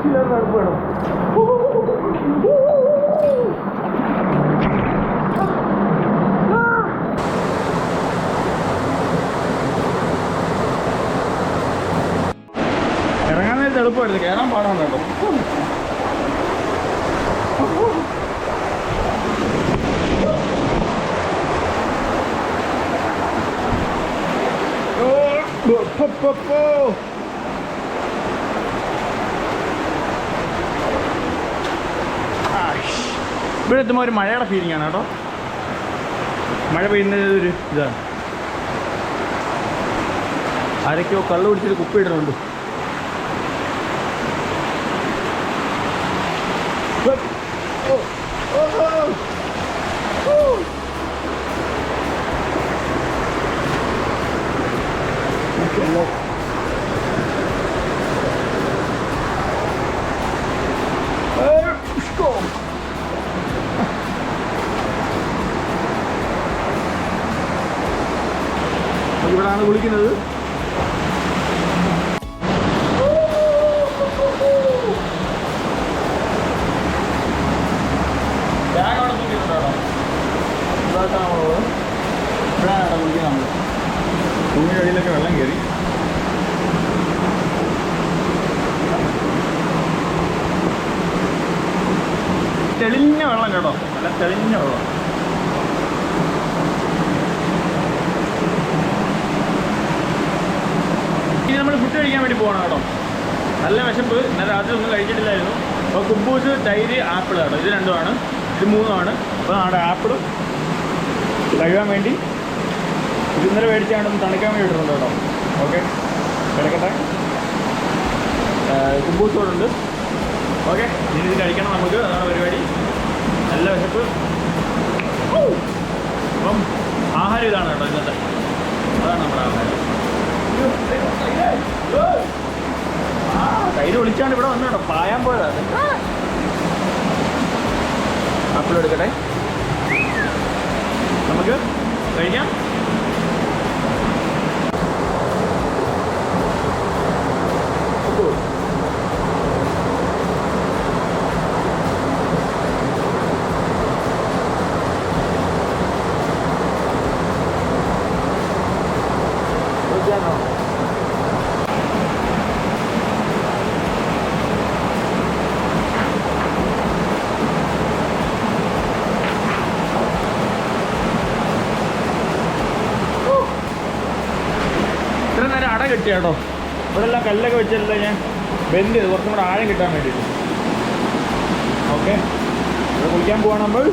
രക്ഷയില്ലാത്ത തണുപ്പ് വേണം. ഇറങ്ങാൻ നേരത്തെ എളുപ്പമായിരുന്നു. കയറാൻ പാടാൻ കേട്ടോ. ഓ, പോ, പോ, ഇവിടെ എത്തുമ്പോൾ ഒരു മഴയുടെ ഫീലിംഗ് ആണ് കേട്ടോ. മഴ പെയ്യുന്നത് ഒരു ഇതാണ്. ആരൊക്കെയോ കള്ളു പിടിച്ചിട്ട് കുപ്പി ഇടുന്നുണ്ട്. ഓ, ഓ, ഓ. നമ്മൾ ഭൂമിയുടെ അടിയിലൊക്കെ വെള്ളം കയറി. തെളിഞ്ഞ വെള്ളം കേട്ടോ. നല്ല തെളിഞ്ഞ വെള്ളം ഇനി നമ്മൾ ഫുഡ് കഴിക്കാൻ വേണ്ടി പോകണം കേട്ടോ. നല്ല വിശപ്പ്. ഇന്നലെ രാത്രി ഒന്നും കഴിച്ചിട്ടില്ലായിരുന്നു. അപ്പോൾ കുബൂസ് തൈര് ആപ്പിൾ കേട്ടോ. ഇത് രണ്ടുമാണ്. ഇത് മൂന്നുമാണ്. അപ്പോൾ നമ്മുടെ ആപ്പിൾ കഴുകാൻ വേണ്ടി ഇത് ഇന്നലെ മേടിച്ചാണ് തണുക്കാൻ വേണ്ടി ഇട്ടിട്ടുണ്ട് കേട്ടോ. ഓക്കെ. കിടക്കട്ടെ. കുബൂസ് ഉണ്ട് ഓക്കെ. ഇനി ഇത് കഴിക്കണം നമുക്ക്. അതാണ് പരിപാടി. നല്ല വിശപ്പ്! അപ്പം ആഹാരം ഇതാണ് കേട്ടോ ഇന്നത്തെ. അതാണ് നമ്മുടെ ആഹാരം. കയ്യിൽ വിളിച്ചാണ്ട് ഇവിടെ വന്നാണോ. പായാൻ പോയതാണ് ആപ്പിൾ എടുക്കട്ടെ. നമുക്ക് കഴിക്കാം കഴിക്കാനോ ഇത്ര നേരം അട കെട്ടിയ കേട്ടോ ഇവിടെ എല്ലാം കല്ലൊക്കെ വെച്ചെല്ലാം ഞാൻ ബെൻഡ് ചെയ്ത്. കുറച്ചും കൂടെ ആഴം കിട്ടാൻ വേണ്ടിയിട്ട്. ഓക്കെ ഇവിടെ കുളിക്കാൻ പോവാണ് നമ്മൾ.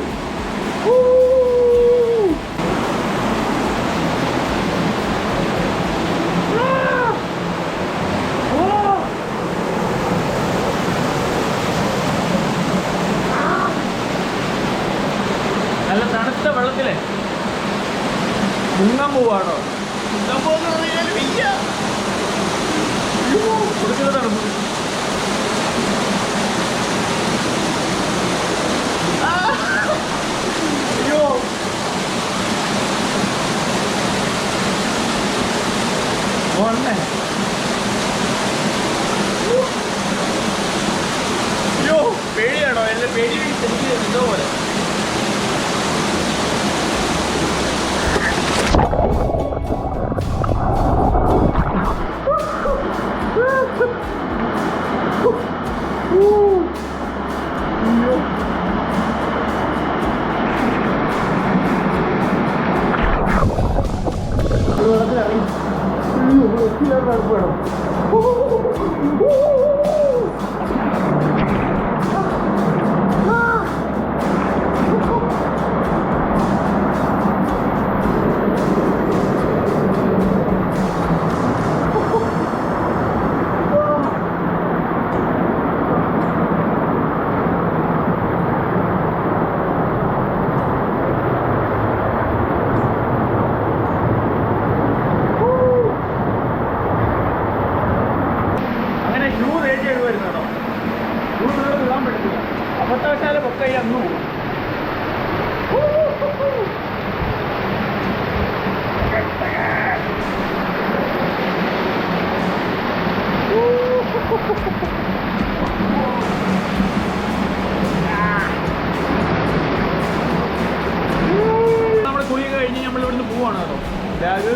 നമ്മൾ കുളിയൊക്കെ കഴിഞ്ഞ് നമ്മൾ ഇവിടുന്ന് പോവാണ് കേട്ടോ. ബാഗ്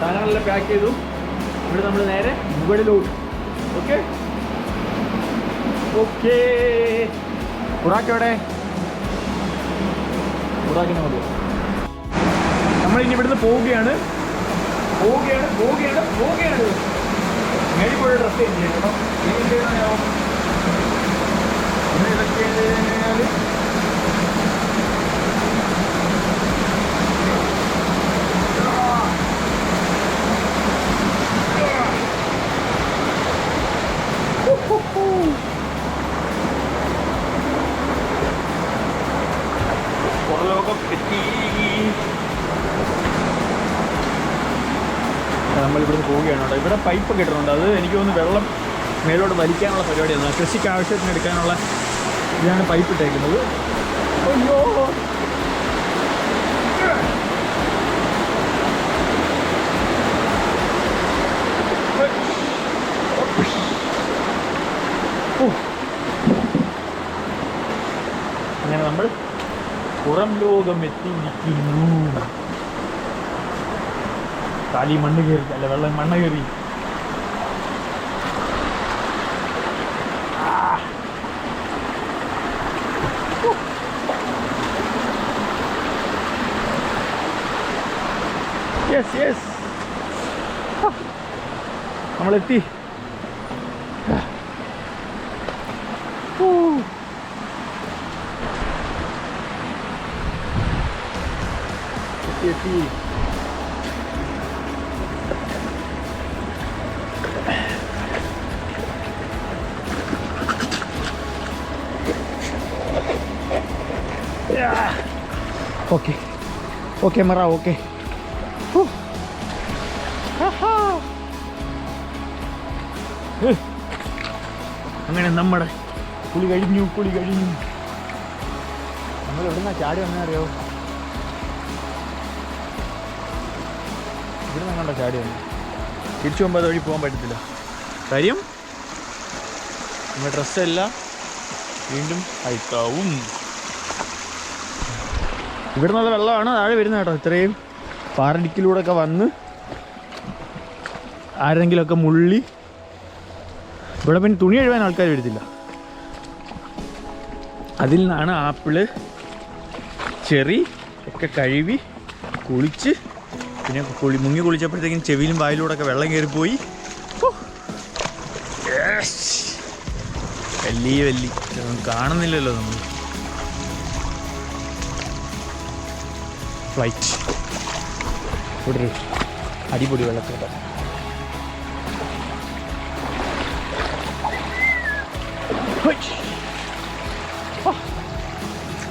സാധനങ്ങളെല്ലാം പാക്ക് ചെയ്തു. ഇവിടെ നമ്മൾ നേരെ മുകളിലോട്ട്. ഓക്കെ ഓക്കെ ബുറാക്കവിടെ ബുറാക്കിനെ മതി നമ്മളിനി ഇവിടുന്ന് പോവുകയാണ്. പോവുകയാണ് പോവുകയാണ് പോവുകയാണ്. മേടിപ്പോയി ഡ്രസ് ചേഞ്ച് ചെയ്യണം ഇന്ന് ഇതൊക്കെ കഴിഞ്ഞാൽ പുറലോകം എത്തി നമ്മൾ ഇവിടുന്ന് പോവുകയാണ് കേട്ടോ ഇവിടെ പൈപ്പ് കിട്ടുന്നുണ്ട്. അത് എനിക്ക് തോന്നുന്നു വെള്ളം മേലോട്ട് വലിക്കാനുള്ള പരിപാടിയാണ്. കൃഷിക്ക് ആവശ്യത്തിന് എടുക്കാനുള്ള ഇതാണ് പൈപ്പ് ഇട്ടേക്കുന്നത്. അയ്യോ. അങ്ങനെ നമ്മൾ പുറം ലോകം എത്തിയിരിക്കുന്നു കാലി മണ്ണ് കയറി അല്ല വെള്ളം മണ്ണ് കയറി. യെസ് യെസ് നമ്മളെത്തി ഓ. എത്തി എത്തി. ഓക്കെ ഓക്കെ മറ ഓക്കെ അങ്ങനെ നമ്മുടെ കുളി കഴിഞ്ഞു കുളി കഴിഞ്ഞു. നമ്മൾ എവിടുന്നാ ചാടി വന്നേ അറിയോ? ഇവിടുന്ന് കണ്ട ചാടി വന്നു? തിരിച്ചു പോകുമ്പോൾ അതുവഴി പോകാൻ പറ്റത്തില്ല. കാര്യം നമ്മുടെ ഡ്രസ്സെല്ലാം വീണ്ടും അയക്കാവും നല്ല വെള്ളമാണ് താഴെ വരുന്നത് കേട്ടോ ഇത്രയും. പാറടിക്കിലൂടെ ഒക്കെ വന്ന് ആരെങ്കിലുമൊക്കെ മുള്ളി. ഇവിടെ പിന്നെ തുണി എഴുവാൻ ആൾക്കാർ വരുത്തില്ല. അതിൽ നിന്നാണ് ആപ്പിൾ ചെറി ഒക്കെ കഴുകി കുളിച്ച് പിന്നെ കുളി മുങ്ങി കുളിച്ചപ്പോഴത്തേക്കും ചെവിയിലും വായിലൂടെ ഒക്കെ വെള്ളം കയറിപ്പോയി. വലിയ വലിയ കാണുന്നില്ലല്ലോ നമ്മൾ. ഫ്ലൈറ്റ് ഇവിടെ അടിപൊളി വെള്ളച്ചാട്ടം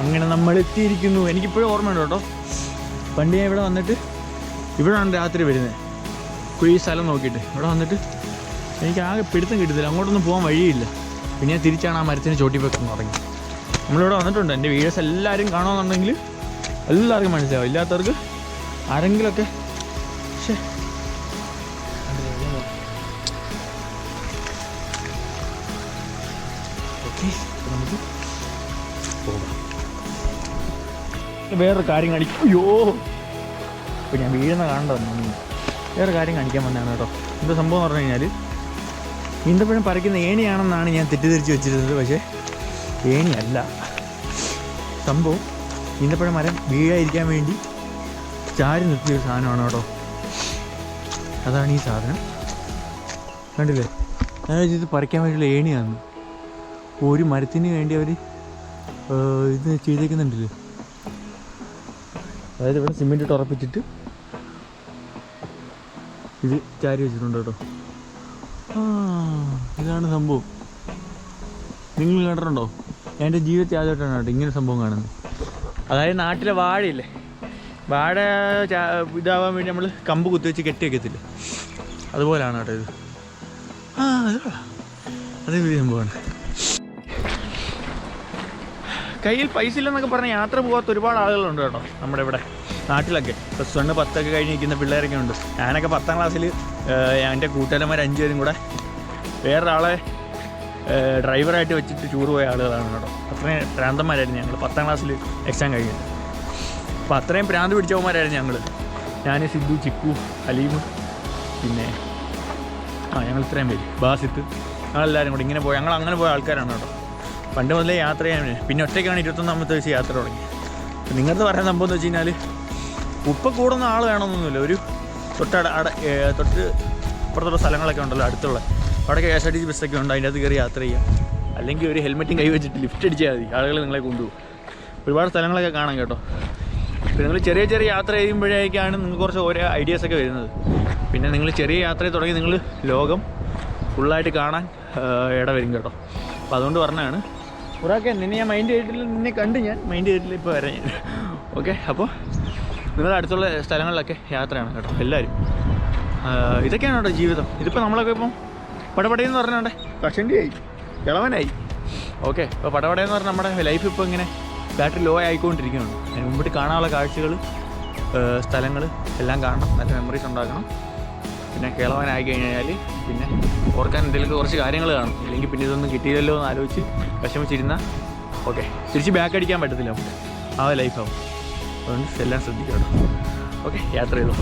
അങ്ങനെ നമ്മൾ എത്തിയിരിക്കുന്നു എനിക്കിപ്പോഴും ഓർമ്മയുണ്ട് കേട്ടോ. പണ്ട് ഞാൻ ഇവിടെ വന്നിട്ട് ഇവിടെയാണ് രാത്രി വരുന്നത് ഈ സ്ഥലം നോക്കിയിട്ട് ഇവിടെ വന്നിട്ട് എനിക്ക് ആകെ പിടുത്തം കിട്ടത്തില്ല. അങ്ങോട്ടൊന്നും പോകാൻ വഴിയില്ല. പിന്നെ ഞാൻ തിരിച്ചാണ് ആ മരത്തിന് ചോട്ടി വെക്കുന്നത് തുടങ്ങി. നമ്മളിവിടെ വന്നിട്ടുണ്ട്. എന്റെ വീഡിയോസ് എല്ലാവരും കാണുമെന്നുണ്ടെങ്കിൽ എല്ലാവർക്കും മനസ്സിലാവും. ഇല്ലാത്തവർക്ക് ആരെങ്കിലുമൊക്കെ ശ്ശേ. ഓക്കേ, ഇപ്പൊ നമുക്ക് പോകാം. വേറൊരു കാര്യം കാണിക്കും അയ്യോ. ഇപ്പൊ ഞാൻ വീഴുന്ന കാണണ്ടോ വേറെ കാര്യം കാണിക്കാൻ വന്നതാണ് കേട്ടോ. എന്താ സംഭവം എന്ന് പറഞ്ഞു കഴിഞ്ഞാൽ ഈന്തപ്പഴം പറിക്കുന്ന ഏണിയാണെന്നാണ് ഞാൻ തെറ്റിദ്ധരിച്ച് വെച്ചിരുന്നത്. പക്ഷേ ഏണിയല്ല. സംഭവം ഈന്തപ്പഴം മരം വീഴാതിരിക്കാൻ വേണ്ടി ചാരി നിർത്തിയ ഒരു സാധനമാണ് കേട്ടോ. അതാണ് ഈ സാധനം. കണ്ടില്ലേ? ഞാൻ ഇത് പറിക്കാൻ വേണ്ടിയുള്ള ഏണിയാണ്. ഒരു മരത്തിന് വേണ്ടി അവർ ഇത് ചെയ്തേക്കുന്നുണ്ടല്ലേ? അതായത് ഇവിടെ സിമെന്റ് ഇട്ട് ഉറപ്പിച്ചിട്ട് ഇത് ചാരി വെച്ചിട്ടുണ്ട് കേട്ടോ. ഇതാണ് സംഭവം. നിങ്ങൾ കണ്ടിട്ടുണ്ടോ? എന്റെ ജീവിതത്തിൽ ആദ്യമായിട്ടാണ് കേട്ടോ ഇങ്ങനെ സംഭവം കാണുന്നത്. അതായത് നാട്ടിലെ വാഴയില്ലേ? വാഴ ഇതാവാൻ വേണ്ടി നമ്മൾ കമ്പ് കുത്തി വെച്ച് കെട്ടി വെക്കത്തില്ല? അതുപോലെയാണ് കേട്ടോ ഇത്. ആ അത് വലിയ സംഭവമാണ്. കയ്യിൽ പൈസ ഇല്ലെന്നൊക്കെ പറഞ്ഞ് യാത്ര പോകാത്ത ഒരുപാട് ആളുകളുണ്ട് കേട്ടോ നമ്മുടെ ഇവിടെ. നാട്ടിലൊക്കെ. പ്ലസ് വണ്ണ് പത്തൊക്കെ കഴിഞ്ഞ് നിൽക്കുന്ന പിള്ളേരൊക്കെ ഉണ്ട്. ഞാനൊക്കെ പത്താം ക്ലാസ്സിൽ എന്റെ കൂട്ടുകാരന്മാർ അഞ്ചുപേരും കൂടെ വേറൊരാളെ ഡ്രൈവറായിട്ട് വെച്ചിട്ട് ടൂർ പോയ ആളുകളാണ് കേട്ടോ. അത്രയും ഭ്രാന്തന്മാരായിരുന്നു ഞങ്ങൾ പത്താം ക്ലാസ്സിൽ എക്സാം കഴിഞ്ഞത് അപ്പോൾ അത്രയും പ്രാന്ത് പിടിച്ചവന്മാരായിരുന്നു ഞങ്ങൾ ഞാൻ സിദ്ധു ചിക്കു അലീം പിന്നെ ആ ഞങ്ങൾ ഇത്രയും പേര്. ബാസിത്ത്. ഞങ്ങളെല്ലാവരും കൂടി ഇങ്ങനെ പോയി. ഞങ്ങൾ അങ്ങനെ പോയ ആൾക്കാരാണ് കേട്ടോ. പണ്ട് മുതലേ യാത്ര ചെയ്യാൻ പിന്നെ ഒറ്റയ്ക്കാണ് ഇരുപത്തൊന്നാമത്തെ വയസ്സ് യാത്ര തുടങ്ങി. നിങ്ങളുടെ പറയുന്ന സംഭവം എന്ന് വെച്ച് കഴിഞ്ഞാൽ ഉപ്പ കൂടുന്ന ആൾ വേണമെന്നൊന്നുമില്ല. ഒരു തൊട്ടട അട തൊട്ട് ഇപ്പുറത്തുള്ള സ്ഥലങ്ങളൊക്കെ ഉണ്ടല്ലോ അടുത്തുള്ള. അവിടെ K S R T C ബസ്സൊക്കെ ഉണ്ട്. അതിന്റെ അകത്ത് കയറി യാത്ര ചെയ്യാം. അല്ലെങ്കിൽ ഒരു ഹെൽമെറ്റും കൈ വെച്ചിട്ട് ലിഫ്റ്റ് അടിച്ചാൽ മതി. ആളുകൾ നിങ്ങളെ കൊണ്ടുപോകും. ഒരുപാട് സ്ഥലങ്ങളൊക്കെ കാണാം കേട്ടോ. പിന്നെ നിങ്ങൾ ചെറിയ ചെറിയ യാത്ര ചെയ്യുമ്പോഴേക്കാണ് നിങ്ങൾക്ക് കുറച്ച് ഓരോ ഐഡിയാസ് ഒക്കെ വരുന്നത്. പിന്നെ നിങ്ങൾ ചെറിയ യാത്രയെ തുടങ്ങി നിങ്ങൾ ലോകം ഫുള്ളായിട്ട് കാണാൻ ഇട വരും കേട്ടോ. അപ്പോൾ അതുകൊണ്ട് പറഞ്ഞാണ് ഒരാൾക്ക് നിന്നെ ഞാൻ മൈൻഡ് ചെയ്തിട്ടില്ല നിന്നെ കണ്ട് ഞാൻ മൈൻഡ് ചെയ്തിട്ടില്ല ഇപ്പോൾ വരാം ഞാൻ. ഓക്കെ അപ്പോൾ നിങ്ങളുടെ അടുത്തുള്ള സ്ഥലങ്ങളിലൊക്കെ യാത്രയാണ് കേട്ടോ എല്ലാവരും. ഇതൊക്കെയാണ് കേട്ടോ ജീവിതം. ഇതിപ്പോൾ നമ്മളൊക്കെ ഇപ്പം പടപടയെന്ന് പറഞ്ഞാണ്ടേ? കഷണ്ടിയായി കിളവനായി ഓക്കെ ഇപ്പോൾ പടപടയെന്ന് പറഞ്ഞാൽ നമ്മുടെ ലൈഫ് ഇപ്പോൾ ഇങ്ങനെ ബാറ്ററി ലോ ആയിക്കൊണ്ടിരിക്കുകയാണ്. അതിന് മുമ്പിട്ട് കാണാനുള്ള കാഴ്ചകൾ സ്ഥലങ്ങൾ എല്ലാം കാണണം. നല്ല മെമ്മറീസ് ഉണ്ടാക്കണം. പിന്നെ കേളവനായി കഴിഞ്ഞാൽ പിന്നെ ഓർക്കാൻ എന്തെങ്കിലും കുറച്ച് കാര്യങ്ങൾ കാണും. അല്ലെങ്കിൽ പിന്നെ ഇതൊന്നും കിട്ടിയില്ലല്ലോ എന്ന് ആലോചിച്ച് വിഷമിച്ചിരുന്ന ഓക്കെ തിരിച്ച് ബാക്ക് അടിക്കാൻ പറ്റത്തില്ല നമുക്ക്. ആ ലൈഫാവും അതുകൊണ്ട് എല്ലാം ശ്രദ്ധിക്കണം ഓക്കെ യാത്ര ചെയ്തു.